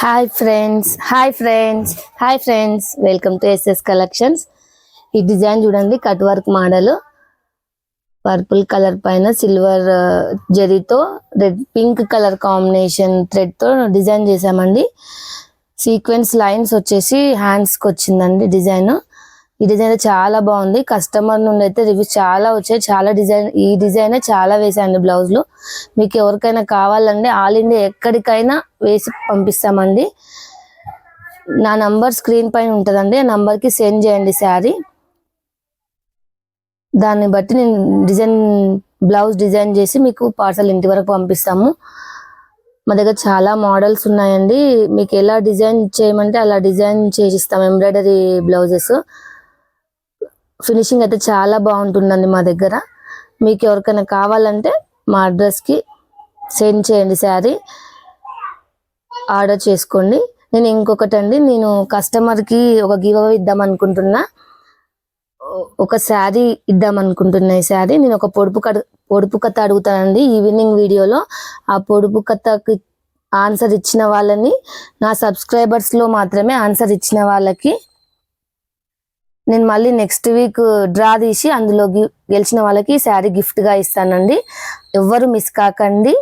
Hi friends hi friends hi friends welcome to SS collections ఈ design చూడండి cut work model purple colour పైన silver జరీతో red pink colour combination థ్రెడ్తో design చేసామండి sequence lines వచ్చేసి హ్యాండ్స్కి వచ్చిందండి డిజైన్. ఈ డిజైన్ చాలా బాగుంది. కస్టమర్ నుండి అయితే రివ్యూస్ చాలా వచ్చాయి. చాలా డిజైన్ ఈ డిజైన్ చాలా వేసాయండి బ్లౌజ్లో మీకు ఎవరికైనా కావాలంటే ఆల్ ఇండియా ఎక్కడికైనా వేసి పంపిస్తామండి. నా నంబర్ స్క్రీన్ పైన ఉంటుందండి. ఆ నంబర్కి సెండ్ చేయండి శారీ. దాన్ని బట్టి నేను డిజైన్ బ్లౌజ్ డిజైన్ చేసి మీకు పార్సల్ ఇంటి వరకు పంపిస్తాము. మా దగ్గర చాలా మోడల్స్ ఉన్నాయండి. మీకు ఎలా డిజైన్ చేయమంటే అలా డిజైన్ చేసిస్తాం. Embroidery blouses. ఫినిషింగ్ అయితే చాలా బాగుంటుందండి మా దగ్గర. మీకు ఎవరికైనా కావాలంటే మా అడ్రస్కి సెండ్ చేయండి శారీ. ఆర్డర్ చేసుకోండి. నేను ఇంకొకటి అండి నేను కస్టమర్కి ఒక గివ్ అవే ఇద్దాం అనుకుంటున్నా. ఒక శారీ ఇద్దాం అనుకుంటున్నా ఈ శారీ. నేను ఒక పొడుపు కథ పొడుపు కథ అడుగుతానండి ఈవినింగ్ వీడియోలో ఆ పొడుపు కథకి ఆన్సర్ ఇచ్చిన వాళ్ళని నా సబ్స్క్రైబర్స్లో మాత్రమే ఆన్సర్ ఇచ్చిన వాళ్ళకి నేను మళ్ళీ నెక్స్ట్ వీక్ డ్రా తీసి అందులో గెలిచిన వాళ్ళకి శారీ గిఫ్ట్గా ఇస్తానండి. ఎవ్వరు మిస్ కాకండి.